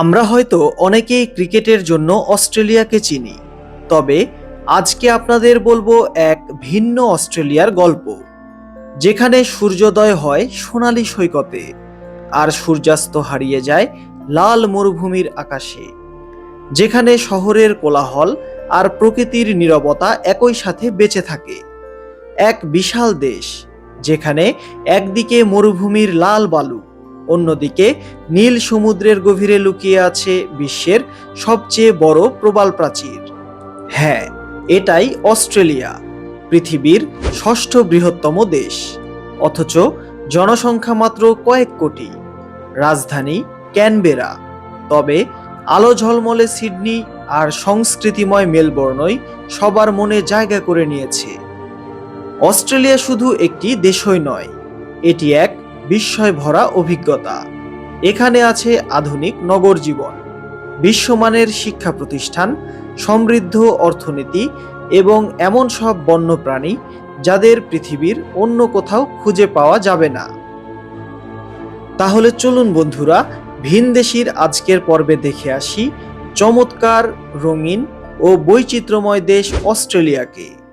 আমরা হয়তো অনেকেই ক্রিকেটের জন্য অস্ট্রেলিয়াকে চিনি, তবে আজকে আপনাদের বলব এক ভিন্ন অস্ট্রেলিয়ার গল্প, যেখানে সূর্যোদয় হয় সোনালি সৈকতে আর সূর্যাস্ত হারিয়ে যায় লাল মরুভূমির আকাশে, যেখানে শহরের কোলাহল আর প্রকৃতির নীরবতা একই সাথে বেঁচে থাকে। এক বিশাল দেশ, যেখানে একদিকে মরুভূমির লাল বালু অন্যদিকে নীল সমুদ্রের গভীরে লুকিয়ে আছে বিশ্বের সবচেয়ে বড় প্রবাল প্রাচীর। হ্যাঁ এটাই অস্ট্রেলিয়া, পৃথিবীর ষষ্ঠ বৃহত্তম দেশ। অথচ জনসংখ্যা মাত্র কয়েক কোটি। রাজধানী ক্যানবেরা। তবে আলো ঝলমলে সিডনি আর সংস্কৃতিময় মেলবোর্নই সবার মনে জায়গা করে নিয়েছে। অস্ট্রেলিয়া শুধু একটি দেশই নয়, এটি এক বিস্ময় ভরা অভিজ্ঞতা। এখানে আছে আধুনিক নগর জীবন, বিশ্বমানের শিক্ষা প্রতিষ্ঠান, সমৃদ্ধ অর্থনীতি এবং এমন সব বন্যপ্রাণী যাদের পৃথিবীর অন্য কোথাও খুঁজে পাওয়া যাবে না। তাহলে চলুন বন্ধুরা ভিনদেশির আজকের পর্বে দেখে আসি চমৎকার, রঙিন ও বৈচিত্র্যময় দেশ অস্ট্রেলিয়াকে।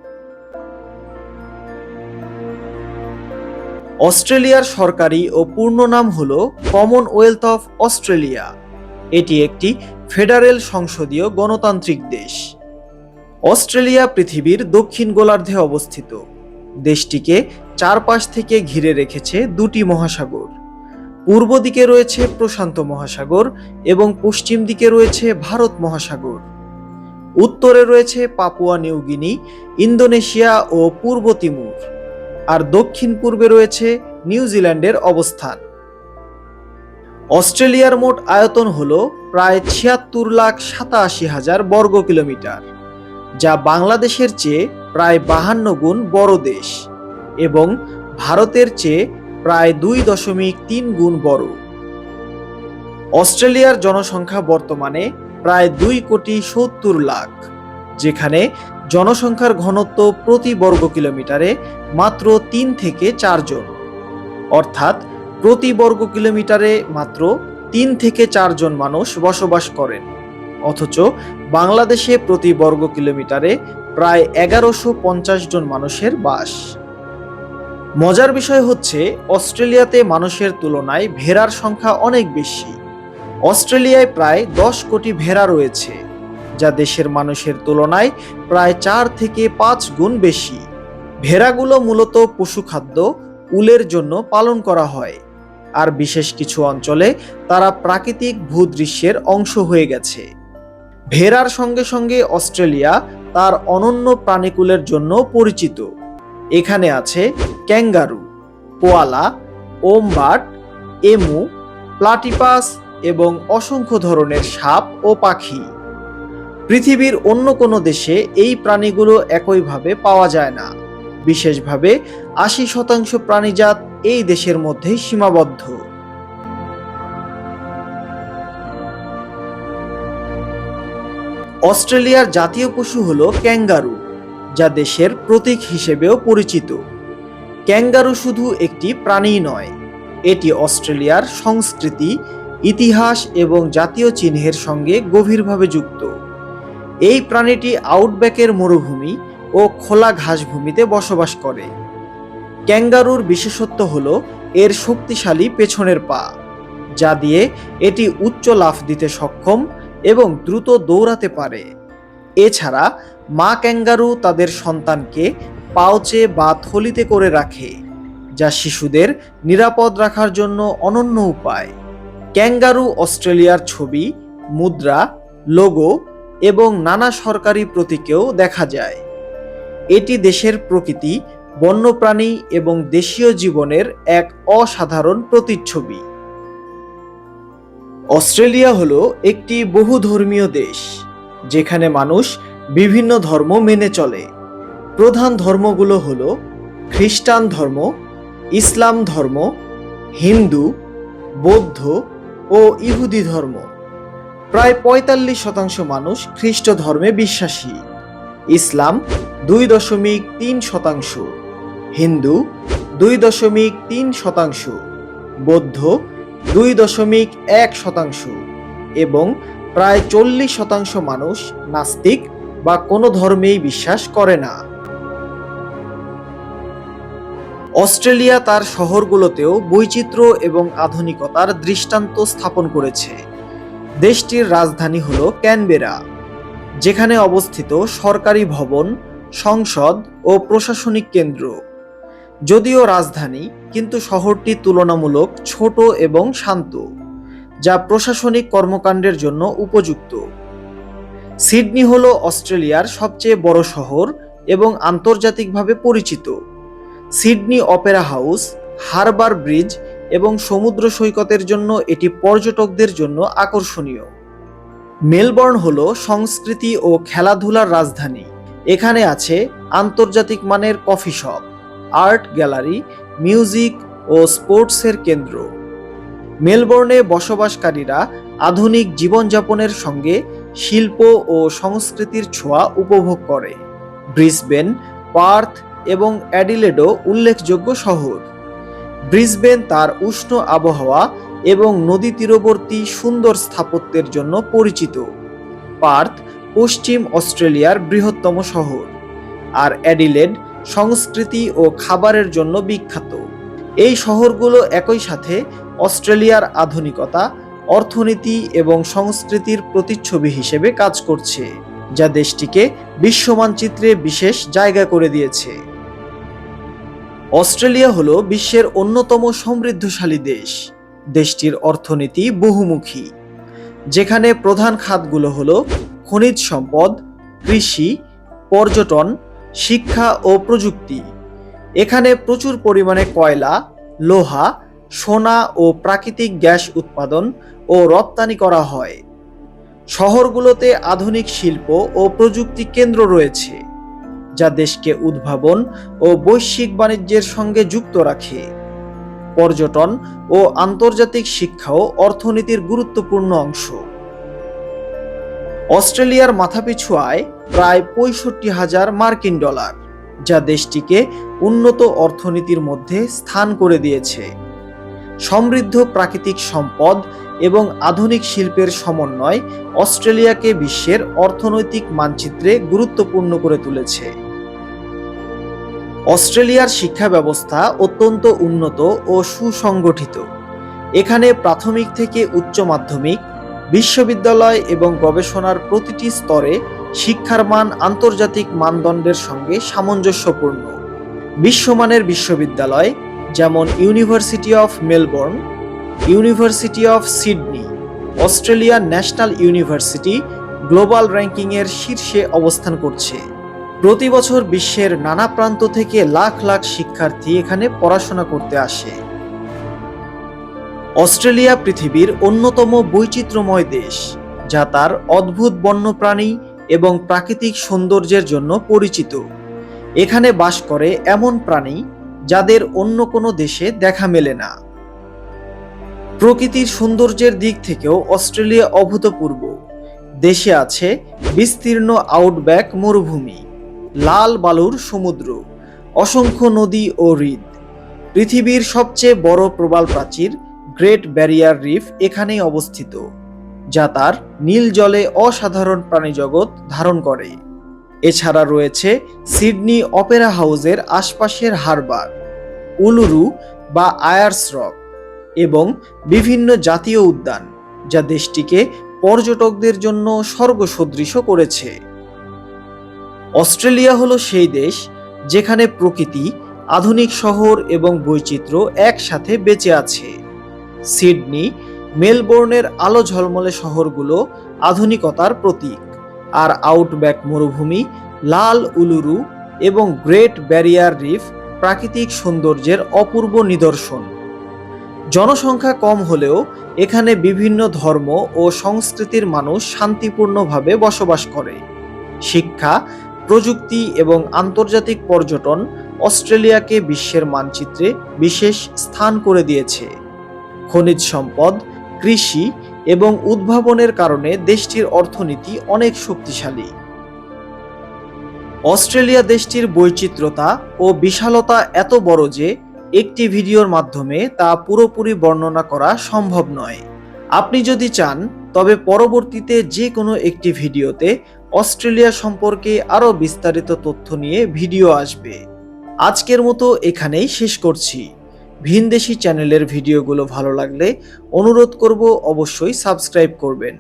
অস্ট্রেলিয়ার সরকারি ও পূর্ণ নাম হল কমনওয়েলথ অফ অস্ট্রেলিয়া এটি একটি ফেডারেল সংসদীয় গণতান্ত্রিক দেশ। অস্ট্রেলিয়া পৃথিবীর দক্ষিণ গোলার্ধে অবস্থিত। দেশটিকে চারপাশ থেকে ঘিরে রেখেছে দুটি মহাসাগর। পূর্ব দিকে রয়েছে প্রশান্ত মহাসাগর এবং পশ্চিম দিকে রয়েছে ভারত মহাসাগর। উত্তরে রয়েছে পাপুয়া নিউগিনি ইন্দোনেশিয়া ও পূর্ব তিমুর। আর দক্ষিণ পূর্বে রয়েছে নিউজিল্যান্ডের অবস্থান। অস্ট্রেলিয়ার মোট আয়তন হল প্রায় ছিয়াত্তর লাখ সাতাশি হাজার বর্গ কিলোমিটার, যা বাংলাদেশের চেয়ে প্রায় বাহান্ন গুণ বড় দেশ এবং ভারতের চেয়ে প্রায় দুই দশমিক তিন গুণ বড়। অস্ট্রেলিয়ার জনসংখ্যা বর্তমানে প্রায় দুই কোটি সত্তর লাখ, যেখানে জনসংখ্যার ঘনত্ব প্রতি বর্গ কিলোমিটারে মাত্র তিন থেকে চারজন অর্থাৎ প্রতি বর্গ কিলোমিটারে মাত্র তিন থেকে চারজন মানুষ বসবাস করেন। অথচ বাংলাদেশে প্রতি বর্গ কিলোমিটারে প্রায় এগারোশো পঞ্চাশ জন মানুষের বাস। মজার বিষয় হচ্ছে, অস্ট্রেলিয়াতে মানুষের তুলনায় ভেড়ার সংখ্যা অনেক বেশি। অস্ট্রেলিয়ায় প্রায় দশ কোটি ভেড়া রয়েছে। যা দেশের মানুষের তুলনায় প্রায় চার থেকে পাঁচ গুণ বেশি। ভেড়াগুলো মূলত পশুখাদ্য উলের জন্য পালন করা হয়। আর বিশেষ কিছু অঞ্চলে তারা প্রাকৃতিক ভূদৃশ্যের অংশ হয়ে গেছে। ভেড়ার সঙ্গে সঙ্গে অস্ট্রেলিয়া তার অনন্য প্রাণীকুলের জন্য পরিচিত। এখানে আছে kangaroo, koala wombat emu, platypus এবং অসংখ্য ধরনের সাপ ও পাখি। পৃথিবীর অন্য কোনো দেশে এই প্রাণীগুলো একইভাবে পাওয়া যায় না। বিশেষভাবে আশি শতাংশ প্রাণীজাত এই দেশের মধ্যেই সীমাবদ্ধ। অস্ট্রেলিয়ার জাতীয় পশু হল ক্যাঙ্গারু, যা দেশের প্রতীক হিসেবেও পরিচিত। ক্যাঙ্গারু শুধু একটি প্রাণী নয়, এটি অস্ট্রেলিয়ার সংস্কৃতি, ইতিহাস এবং জাতীয় চিহ্নের সঙ্গে গভীরভাবে যুক্ত। এই প্রাণীটি আউটব্যাকের মরুভূমি ও খোলা ঘাসভূমিতে বসবাস করে। ক্যাঙ্গারুর বিশেষত্ব হল এর শক্তিশালী পেছনের পা, যা দিয়ে এটি উচ্চ লাফ দিতে সক্ষম এবং দ্রুত দৌড়াতে পারে। এছাড়া, মা ক্যাঙ্গারু তাদের সন্তানকে পাউচে বা থলিতে করে রাখে, যা শিশুদের নিরাপদ রাখার জন্য অনন্য উপায়। ক্যাঙ্গারু অস্ট্রেলিয়ার ছবি, মুদ্রা, লোগো এবং নানা সরকারি প্রতীকেও দেখা যায়। এটি দেশের প্রকৃতি, বন্যপ্রাণী এবং দেশীয় জীবনের এক অসাধারণ প্রতিচ্ছবি। অস্ট্রেলিয়া হলো একটি বহুধর্মীয় দেশ, যেখানে মানুষ বিভিন্ন ধর্ম মেনে চলে। প্রধান ধর্মগুলো হলো খ্রিস্টান ধর্ম, ইসলাম ধর্ম, হিন্দু, বৌদ্ধ ও ইহুদি ধর্ম। প্রায় পঁয়তাল্লিশ শতাংশ মানুষ খ্রিস্ট ধর্মে বিশ্বাসী। ইসলাম দুই দশমিক তিন শতাংশ। হিন্দু দুই দশমিক তিন শতাংশ। বৌদ্ধ দুই দশমিক এক শতাংশ এবং প্রায় চল্লিশ শতাংশ মানুষ নাস্তিক বা কোনো ধর্মেই বিশ্বাস করে না। অস্ট্রেলিয়া তার শহরগুলোতেও বৈচিত্র্য এবং আধুনিকতার দৃষ্টান্ত স্থাপন করেছে। দেশটির রাজধানী হল ক্যানবেরা, যেখানে অবস্থিত সরকারি ভবন, সংসদ ও প্রশাসনিক কেন্দ্র। যদিও রাজধানী, কিন্তু শহরটি তুলনামূলক ছোট এবং শান্ত, যা প্রশাসনিক কর্মকাণ্ডের জন্য উপযুক্ত। সিডনি হল অস্ট্রেলিয়ার সবচেয়ে বড় শহর এবং আন্তর্জাতিকভাবে পরিচিত। Sydney opera house, harbour bridge এবং সমুদ্র সৈকতের জন্য এটি পর্যটকদের জন্য আকর্ষণীয়। মেলবর্ন হল সংস্কৃতি ও খেলাধুলার রাজধানী। এখানে আছে আন্তর্জাতিক মানের coffee shop, art gallery, music ও স্পোর্টসের কেন্দ্র। মেলবোর্নে বসবাসকারীরা আধুনিক জীবনযাপনের সঙ্গে শিল্প ও সংস্কৃতির ছোঁয়া উপভোগ করে। ব্রিসবেন, পার্থ এবং অ্যাডিলেডও উল্লেখযোগ্য শহর। ব্রিসবেন তার উষ্ণ আবহাওয়া এবং নদী তীরবর্তী সুন্দর স্থাপত্যের জন্য পরিচিত। পার্থ পশ্চিম অস্ট্রেলিয়ার বৃহত্তম শহর। আর অ্যাডিলেড সংস্কৃতি ও খাবারের জন্য বিখ্যাত। এই শহরগুলো একই সাথে অস্ট্রেলিয়ার আধুনিকতা, অর্থনীতি এবং সংস্কৃতির প্রতিচ্ছবি হিসেবে কাজ করছে, যা দেশটিকে বিশ্ব মানচিত্রে বিশেষ জায়গা করে দিয়েছে। অস্ট্রেলিয়া হলো বিশ্বের অন্যতম সমৃদ্ধশালী দেশ। দেশটির অর্থনীতি বহুমুখী। যেখানে প্রধান খাতগুলো হলো খনিজ সম্পদ, কৃষি, পর্যটন, শিক্ষা ও প্রযুক্তি। এখানে প্রচুর পরিমাণে কয়লা, লোহা, সোনা ও প্রাকৃতিক গ্যাস উৎপাদন ও রপ্তানি করা হয়। শহরগুলোতে আধুনিক শিল্প ও প্রযুক্তি কেন্দ্র রয়েছে। যা দেশকে উদ্ভাবন ও বৈশ্বিক বাণিজ্যের সঙ্গে যুক্ত রাখে। পর্যটন ও আন্তর্জাতিক শিক্ষাও অর্থনীতির গুরুত্বপূর্ণ অংশ। অস্ট্রেলিয়ার মাথাপিছু আয় প্রায় পঁয়ষট্টি হাজার মার্কিন ডলার, যা দেশটিকে উন্নত অর্থনীতির মধ্যে স্থান করে দিয়েছে। সমৃদ্ধ প্রাকৃতিক সম্পদ এবং আধুনিক শিল্পের সমন্বয় অস্ট্রেলিয়াকে বিশ্বের অর্থনৈতিক মানচিত্রে গুরুত্বপূর্ণ করে তুলেছে। অস্ট্রেলিয়ার শিক্ষা ব্যবস্থা অত্যন্ত উন্নত ও সুসংগঠিত। এখানে প্রাথমিক থেকে উচ্চ মাধ্যমিক, বিশ্ববিদ্যালয় এবং গবেষণার প্রতিটি স্তরে শিক্ষার মান আন্তর্জাতিক মানদণ্ডের সঙ্গে সামঞ্জস্যপূর্ণ। বিশ্বমানের বিশ্ববিদ্যালয় যেমন university of Melbourne university of Sydney Australia national university global র্যাঙ্কিংয়ের শীর্ষে অবস্থান করছে। প্রতি বছর বিশ্বের নানা প্রান্ত থেকে লাখ লাখ শিক্ষার্থী এখানে পড়াশোনা করতে আসে। অস্ট্রেলিয়া পৃথিবীর অন্যতম বৈচিত্র্যময় দেশ, যা তার অদ্ভুত বন্যপ্রাণী এবং প্রাকৃতিক সৌন্দর্যের জন্য পরিচিত। এখানে বাস করে এমন প্রাণী যাদের অন্য কোনো দেশে দেখা মেলে না। প্রকৃতির সৌন্দর্যের দিক থেকেও অস্ট্রেলিয়া অভূতপূর্ব। দেশে আছে বিস্তীর্ণ আউটব্যাক মরুভূমি। লাল বালুর সমুদ্র, অসংখ্য নদী ও হ্রদ। পৃথিবীর সবচেয়ে বড় প্রবাল প্রাচীর গ্রেট ব্যারিয়ার রিফ এখানেই অবস্থিত, যা তার নীল জলে অসাধারণ প্রাণীজগৎ ধারণ করে। এছাড়া রয়েছে সিডনি অপেরা হাউসের আশপাশের হারবার, উলুরু বা আয়ার্স রক এবং বিভিন্ন জাতীয় উদ্যান, যা দেশটিকে পর্যটকদের জন্য স্বর্গসদৃশ করেছে। অস্ট্রেলিয়া হলো সেই দেশ যেখানে প্রকৃতি, আধুনিক শহর এবং বৈচিত্র্য একসাথে বেঁচে আছে। সিডনি, মেলবোর্নের আলো ঝলমলে শহরগুলো আধুনিকতার প্রতীক, আর আউটব্যাক মরুভূমি, লাল উলুরু এবং গ্রেট ব্যারিয়ার রিফ প্রাকৃতিক সৌন্দর্যের অপূর্ব নিদর্শন। জনসংখ্যা কম হলেও এখানে বিভিন্ন ধর্ম ও সংস্কৃতির মানুষ শান্তিপূর্ণভাবে বসবাস করে। শিক্ষা প্রযুক্তি এবং আন্তর্জাতিক পর্যটন অস্ট্রেলিয়াকে বিশ্বের মানচিত্রে বিশেষ স্থান করে দিয়েছে। খনিজ সম্পদ, কৃষি এবং উদ্ভাবনের কারণে দেশটির অর্থনীতি অনেক শক্তিশালী। অস্ট্রেলিয়া দেশটির বৈচিত্র্যতা ও বিশালতা এত বড় যে একটি ভিডিওর মাধ্যমে তা পুরোপুরি বর্ণনা করা সম্ভব নয়। আপনি যদি চান, তবে পরবর্তীতে যে কোনো একটি ভিডিওতে অস্ট্রেলিয়া সম্পর্কে আরও বিস্তারিত তথ্য নিয়ে ভিডিও আসবে। আজকের মতো এখানেই শেষ করছি। ভিনদেশি চ্যানেলের ভিডিওগুলো ভালো লাগলে অনুরোধ করব অবশ্যই সাবস্ক্রাইব করবেন।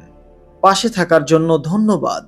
পাশে থাকার জন্য ধন্যবাদ।